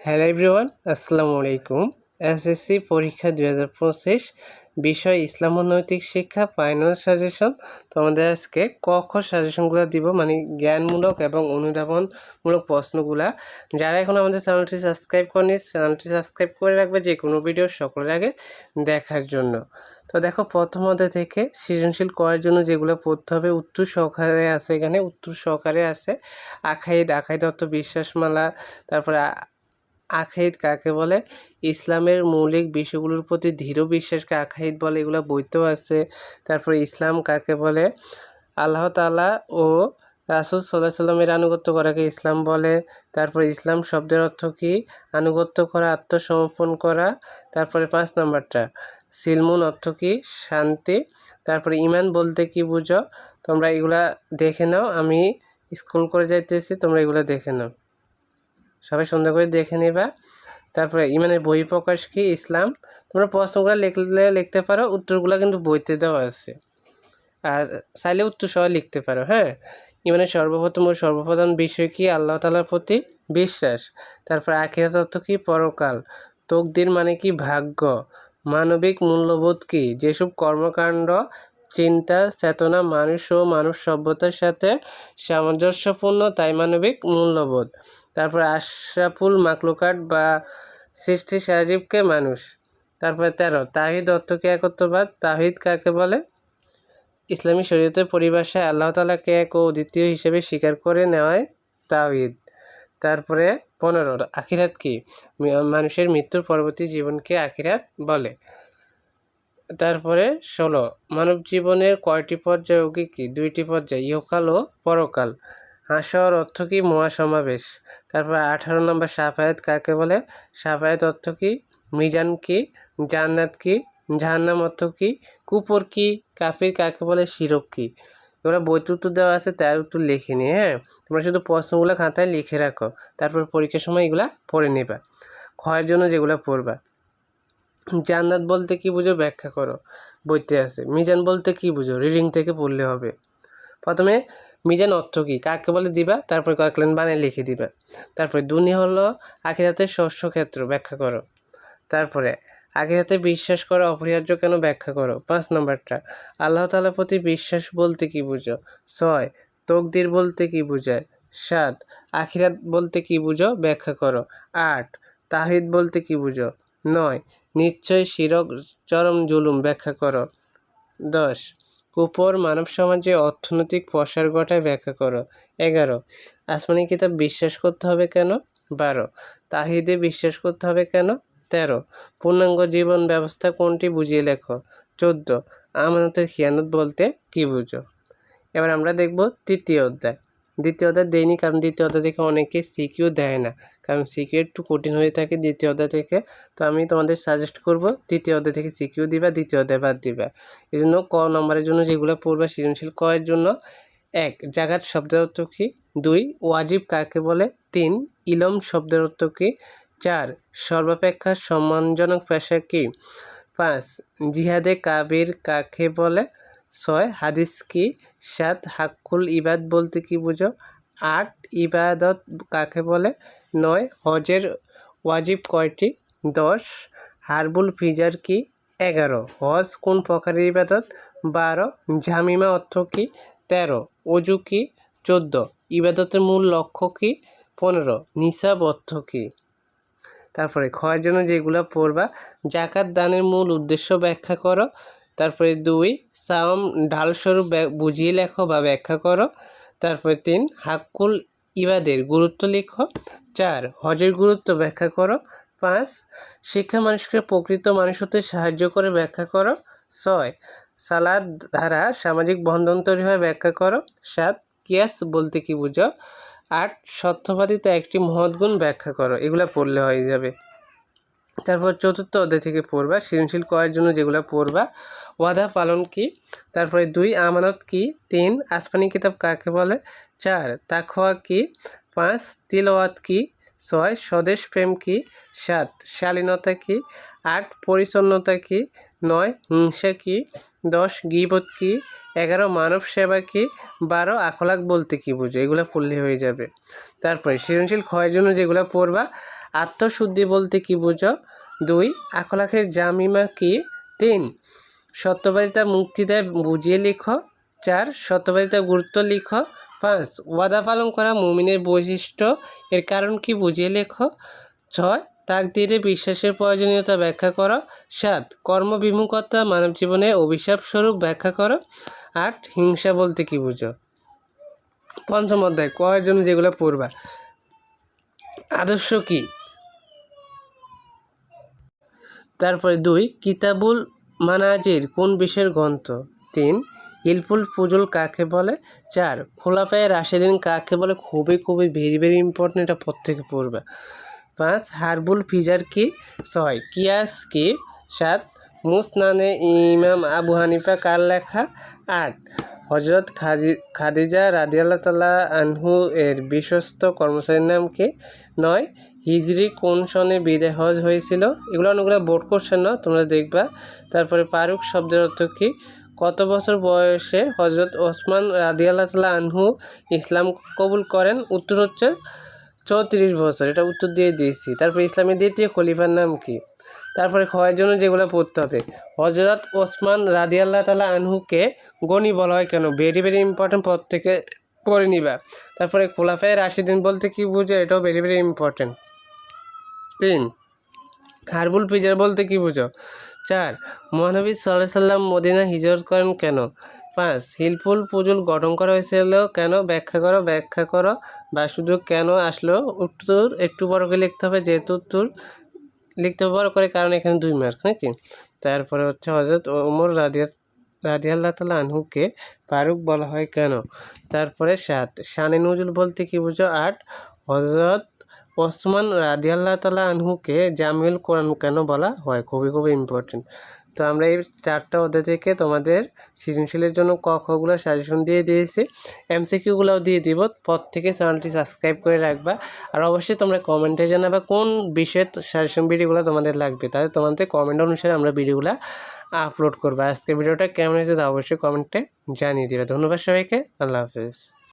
Hello everyone আসসালামু আলাইকুম SSC পরীক্ষা দুই হাজার পঁচিশ, বিষয় ইসলাম নৈতিক শিক্ষা ফাইনাল সাজেশন তো আমাদের আজকে ক খ সাজেশনগুলো দিব মানে জ্ঞানমূলক এবং অনুধাবনমূলক প্রশ্নগুলা। যারা এখন আমাদের চ্যানেলটি সাবস্ক্রাইব করেনি চ্যানেলটি সাবস্ক্রাইব করে রাখবে যে কোনো ভিডিও সকলের আগে দেখার জন্য। তো দেখো, প্রথম অধ্যায় থেকে সৃজনশীল করার জন্য যেগুলো পড়তে হবে, উত্তর সহকারে আছে এখানে, উত্তর সহকারে আছে আখাইদ আখাইদ অর্থ বিশ্বাসমালা, তারপরে আখাইদ কাকে বলে? ইসলামের মৌলিক বিষয়গুলোর প্রতি দৃঢ় বিশ্বাসকে আখাইদ বলে এগুলো বইতেও আছে। তারপরে ইসলাম কাকে বলে? আল্লাহ তালা ও রাসুল সাল্লাহ সাল্লামের আনুগত্য করাকে ইসলাম বলে। তারপরে ইসলাম শব্দের অর্থ কী? আনুগত্য করা, আত্মসমর্পণ করা। তারপরে পাঁচ নাম্বারটা, সিলমুন অর্থ কী? শান্তি। তারপরে ইমান বলতে কি বুঝো? তোমরা এগুলা দেখে নাও। আমি স্কুল করে যাইতেছি, তোমরা এগুলো দেখে নাও। সবাই সুন্দর করে দেখে নেবা। তারপরে ইমানের বই প্রকাশ কি? ইসলাম। তোমরা প্রশ্নগুলো লিখলে লিখতে পারো, উত্তরগুলো কিন্তু বইতে দেওয়া আছে। আর চাইলে উত্তর সহ লিখতে পারো হ্যাঁ? ইমানের সর্বপ্রথম ও সর্বপ্রধান বিষয় কি? আল্লাহ তালার প্রতি বিশ্বাস। তারপর আখিরাত অর্থ কি? পরকাল। তকদির মানে কি? ভাগ্য। মানবিক মূল্যবোধ কি? যেসব কর্মকাণ্ড, চিন্তা, চেতনা, মানুষ ও মানব সভ্যতার সাথে সামঞ্জস্যপূর্ণ, তাই মানবিক মূল্যবোধ। তারপর আশরাফুল মাকলুকাট বা সৃষ্টি সারাজীবকে মানুষ। তারপরে তেরো, তাহিদ অর্থকে একত্রবাদ তাহিদ কাকে বলে? ইসলামী শরীয়তের পরিভাষায় আল্লাহ তালাকে এক ও দ্বিতীয় হিসেবে স্বীকার করে নেওয়ায় তাহিদ। তারপরে পনেরো, আখিরাত কি? মানুষের মৃত্যুর পরবর্তী জীবনকে আখিরাত বলে। তারপরে ষোলো মানব জীবনের কয়টি পর্যায় কি? দুইটি পর্যায়, ইহকাল ও পরকাল। হাসর অর্থ কি মহাসমাবেশ? তারপর আঠারো নম্বর, সাফায়াত কাকে বলে? সাফায়াত অর্থ কি? মিজান কি? জান্নাত কি? জাহান্নাম অর্থ কি? কুপুর কি? কাফির কাকে বলে? শিরক কি? এগুলো বইতে উত্তর দেওয়া আছে, তার উত্তর লিখে নিয়ে হ্যাঁ? তোমরা শুধু প্রশ্নগুলো খাতায় লিখে রাখো, তারপর পরীক্ষার সময় এগুলা পড়ে নেবা। ক্ষয়ের জন্য যেগুলো পড়বা। জান্নাত বলতে কি বুঝো? ব্যাখ্যা করো। বইতে আছে। মিজান বলতে কি বুঝো? রিডিং থেকে পড়লে হবে। প্রথমে মিজান অর্থ কী? কাকে বলে দিবা? তারপরে কয়েক লাইন বানিয়ে লিখে দিবা। তারপরে দুনি হলো আখিরাতের শস্য ক্ষেত্র, ব্যাখ্যা করো। তারপরে, আখিরাতে বিশ্বাস করা অপরিহার্য কেন ব্যাখ্যা করো? পাঁচ নম্বরটা, আল্লাহ তালার প্রতি বিশ্বাস বলতে কি বুঝো? ছয়, তকদির বলতে কি বুঝায় সাত, আখিরাত বলতে কি বুঝো? ব্যাখ্যা করো। আট তাহিদ বলতে কি বুঝো? নয়, নিশ্চয় শিরক, চরম জুলুম ব্যাখ্যা করো। দশ কুপর মানব সমাজে অর্থনৈতিক প্রসার ঘটায় ব্যাখ্যা করো। এগারো, আসমানি কিতাব বিশ্বাস করতে হবে কেন? বারো, তাহিদে বিশ্বাস করতে হবে কেন? তেরো, পূর্ণাঙ্গ জীবন ব্যবস্থা কোনটি বুঝিয়ে লেখো? চোদ্দ, আমানতের খিয়ানত বলতে কি বুঝো? এবার আমরা দেখব তৃতীয় অধ্যায়। দ্বিতীয় অধ্যায় দেয়নি, কারণ দ্বিতীয় অধ্যায় থেকে অনেকে সিকিউ দেয় না। কারণ সিকিউ একটু কঠিন হয়ে থাকে দ্বিতীয় অধ্যায় থেকে। তো আমি তোমাদের সাজেস্ট করব তৃতীয় অধ্যায় থেকে সিকিউ দিবা দ্বিতীয় অধ্যায় বাদ দিবা। এই জন্য ক নম্বরের জন্য যেগুলো পড়বা সৃজনশীল ক এর জন্য এক জাগাত শব্দের অর্থ কী? দুই, ওয়াজিব কাকে বলে? তিন, ইলম শব্দের অর্থ কী? চার, সর্বাপেক্ষা সম্মানজনক পেশা কী? পাঁচ, জিহাদে কাবির কাকে বলে? ছয়, হাদিস কি? সাত, হাক্কুল ইবাদ বলতে কি বুঝো? আট, ইবাদত কাকে বলে? নয়, হজের ওয়াজিব কয়টি? দশ, হারবুল ফিজার কি? এগারো, হজ কোন প্রকারের ইবাদত? বারো ঝামিমা অর্থ কি? তেরো, অজু কি? চোদ্দ, ইবাদতের মূল লক্ষ্য কি? পনেরো, নিসাব অর্থ কি? তারপরে, ক্ষয়ের জন্য যেগুলো পড়বা, জাকাত দানের মূল উদ্দেশ্য ব্যাখ্যা করো। তারপরে দুই সাম ঢালস্বরূপ বুঝিয়ে লেখো বা ব্যাখ্যা করো। তারপরে তিন, হাক্কুল ইবাদের গুরুত্ব লেখো। চার, হজের গুরুত্ব ব্যাখ্যা করো। পাঁচ, শিক্ষা মানুষকে প্রকৃত মানুষ হতে সাহায্য করে ব্যাখ্যা করো। ছয়, সালাদ ধারা সামাজিক বন্ধন তৈরি হয় ব্যাখ্যা করো। সাত, কিয়াস বলতে কি বুঝো? আট, সত্যবাদিতা একটি মহৎ গুণ ব্যাখ্যা করো। এগুলো পড়লে হয়ে যাবে। তারপর চতুর্থ অধ্যায় থেকে পড়বা। সৃজনশীল করার জন্য যেগুলো পড়বা ওয়াদা পালন কি? তারপরে দুই, আমানত কি? তিন, আসমানি কিতাব কাকে বলে? চার তাখোয়া কি? পাঁচ, তিলওয়াত কি? ছয়, স্বদেশ প্রেম কি? সাত, শালীনতা কি? আট, পরিচ্ছন্নতা কি? নয়, হিংসা কি? দশ, গিবত কি? এগারো, মানব সেবা কি? বারো, আখলাক বলতে কি বুঝো? এগুলো পড়লে হয়ে যাবে। তারপরে সৃজনশীল ক্ষয়ের জন্য যেগুলো পড়বা, আত্মশুদ্ধি বলতে কি বুঝো? দুই আখলাখের জামিমা কি? তিন সত্যবাদিতা মুক্তি দেয়, বুঝিয়ে লিখো। চার, সত্যবাদিতা গুরুত্ব লিখো। পাঁচ, ওয়াদা পালন করা মুমিনের বৈশিষ্ট্য এর কারণ কি বুঝিয়ে লেখো। ছয়, তাকদিরে বিশ্বাসের প্রয়োজনীয়তা ব্যাখ্যা করো। সাত, কর্মবিমুখতা মানব জীবনে অভিশাপ স্বরূপ ব্যাখ্যা করো। আট, হিংসা বলতে কি বুঝো। পঞ্চম অধ্যায়, কয়ের জন্য যেগুলো পড়বা। আদর্শ কি? তারপরে দুই, কিতাবুল মানাজির কোন বিষয়ের গ্রন্থ? তিন হিলফুল ফুজুল কাকে বলে? চার, খোলাফায় রাশেদিন কাকে বলে? খুবই খুবই ভেরি ভেরি ইম্পর্টেন্ট এটা প্রত্যেকে পড়বে। পাঁচ, হারবুল ফিজার কি? ছয়, কিয়াস কি? সাত, মুসনানে ইমাম আবু হানিফা কার লেখা? আট হজরত খাজি, খাদিজা রাদিয়াল্লাহ তাল্লাহ আনহু এর বিশ্বস্ত কর্মচারীর নাম কি? নয় হিজরি কোন সনে বিদায় হজ হয়েছিল? এগুলো অনেকগুলো বোর্ড কোশ্চেন না, তোমরা দেখবা। তারপরে পারুক শব্দের অর্থ কি? কত বছর বয়সে হজরত ওসমান রাদিয়াল্লাহ আনহু ইসলাম কবুল করেন? উত্তর হচ্ছে চৌত্রিশ বছর, এটা উত্তর দিয়ে দিয়েছি। তারপরে ইসলামের দ্বিতীয় খলিফার নাম কি? তারপরে ক্ষয়ের জন্য যেগুলো পড়তে হবে। হজরত ওসমান রাদিয়াল্লাহ তালা আনহুকে গণি বলা হয় কেন? ভেরি ভেরি ইম্পর্টেন্ট পদ থেকে পড়ে নিবা। তারপরে খোলাফায় রাশিদিন বলতে কি বুঝো, এটাও ভেরি ভেরি ইম্পর্টেন্ট তিন, হারবুল ফিজার বলতে কি বুঝো? চার, মহানবী সাল্লাহ সাল্লাম মদিনা হিজরত করেন কেন? পাঁচ, হিলফুল পুজুল গঠন করা হয়েছিল কেন? ব্যাখ্যা করো ব্যাখ্যা করো। বা শুধু কেন আসলো? উত্তর একটু বড় করে লিখতে হবে, যেহেতু উত্তর লিখতে বড় করে, কারণ এখানে দুই মার্ক নাকি? তারপরে হচ্ছে হজরত ওমর রাদিয়া আল্লাহ তালা আনহুকে ফারুক বলা হয় কেন? তারপরে সাত, শানে নজুল বলতে কি বুঝো? আট হজরত ওসমান রাদিয়াল্লাহ তালা আনহুকে জামিউল কোরআন কেন বলা হয়? খুবই খুবই ইম্পর্টেন্ট তো আমরা এই চারটা অধ্যায় থেকে তোমাদের সৃজনশীলের জন্য ক খগুলো সাজেশন দিয়ে দিয়েছি। এমসিকিউগুলোও দিয়ে দিব। পর থেকে চ্যানেলটি সাবস্ক্রাইব করে রাখবা। আর অবশ্যই তোমরা কমেন্টে জানাবা কোন বিষয়ে সাজেশন ভিডিওগুলো তোমাদের লাগবে। তাহলে তোমাদের কমেন্ট অনুসারে আমরা ভিডিওগুলো আপলোড করব। আজকের ভিডিওটা কেমন হয়েছে তা অবশ্যই কমেন্টে জানিয়ে দেবে। ধন্যবাদ সবাইকে। আল্লাহ হাফিজ।